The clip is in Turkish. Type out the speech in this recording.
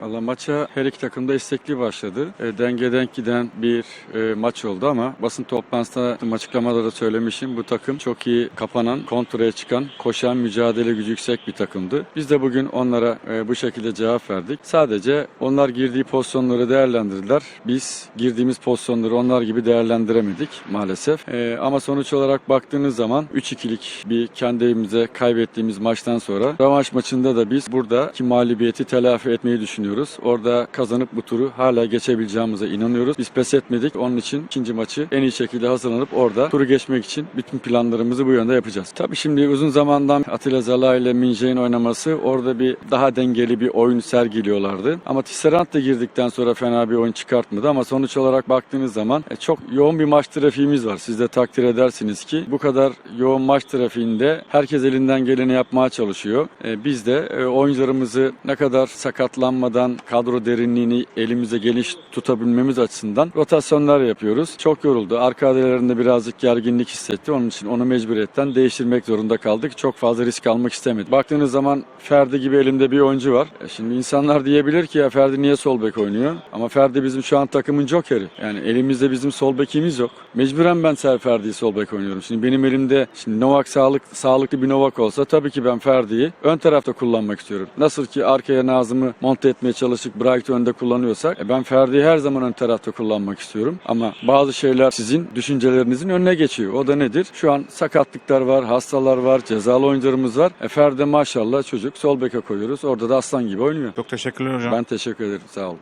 Valla maça her iki takım da istekli başladı. E, denge denk giden bir e, maç oldu ama basın toplantısında açıklamada da söylemişim. Bu takım çok iyi kapanan, kontraya çıkan, koşan, mücadele gücü yüksek bir takımdı. Biz de bugün onlara e, bu şekilde cevap verdik. Sadece onlar girdiği pozisyonları değerlendirdiler. Biz girdiğimiz pozisyonları onlar gibi değerlendiremedik maalesef. E, ama sonuç olarak baktığınız zaman 3-2'lik bir kendi evimize kaybettiğimiz maçtan sonra rövanş maçında da biz buradaki mağlubiyeti telafi etmeyi düşünüyoruz. Orada kazanıp bu turu hala geçebileceğimize inanıyoruz. Biz pes etmedik. Onun için ikinci maçı en iyi şekilde hazırlanıp orada turu geçmek için bütün planlarımızı bu yönde yapacağız. Tabii şimdi uzun zamandan Atilla Zala ile Minjay'ın oynaması orada bir daha dengeli bir oyun sergiliyorlardı. Ama Tisserand da girdikten sonra fena bir oyun çıkartmadı ama sonuç olarak baktığınız zaman e, çok yoğun bir maç trafiğimiz var. Siz de takdir edersiniz ki bu kadar yoğun maç trafiğinde herkes elinden geleni yapmaya çalışıyor. E, Biz de e, oyuncularımızı ne kadar sakatlanmadan kadro derinliğini elimize geniş tutabilmemiz açısından rotasyonlar yapıyoruz. Çok yoruldu. Arka adaylarında birazcık gerginlik hissetti. Onun için onu mecburiyetten değiştirmek zorunda kaldık. Çok fazla risk almak istemedik. Baktığınız zaman Ferdi gibi elimde bir oyuncu var. E, Şimdi insanlar diyebilir ki ya Ferdi niye sol bek oynuyor? Ama Ferdi bizim şu an takımın jokeri. Yani elimizde bizim sol bekimiz yok. Mecburen ben Ser Ferdi'yi sol bek oynuyorum. Şimdi benim elimde şimdi Novak sağlık, sağlıklı bir Novak olsa tabii ki ben Ferdi'yi ön tarafta kullanmak istiyorum. Nasıl ki arkaya Nazım'ı monte etmeye çalıştık Bright önde kullanıyorsak e, ben Ferdi'yi her zaman ön tarafta kullanmak istiyorum. Ama bazı şeyler sizin düşüncelerinizin önüne geçiyor. O da nedir? Şu an sakatlıklar var, hastalar var, cezalı oyuncularımız var. E, Ferdi maşallah çocuk sol beke koyuyoruz. Orada da aslan gibi oynuyor. Çok teşekkürler hocam. Ben teşekkür ederim. Sağ olun.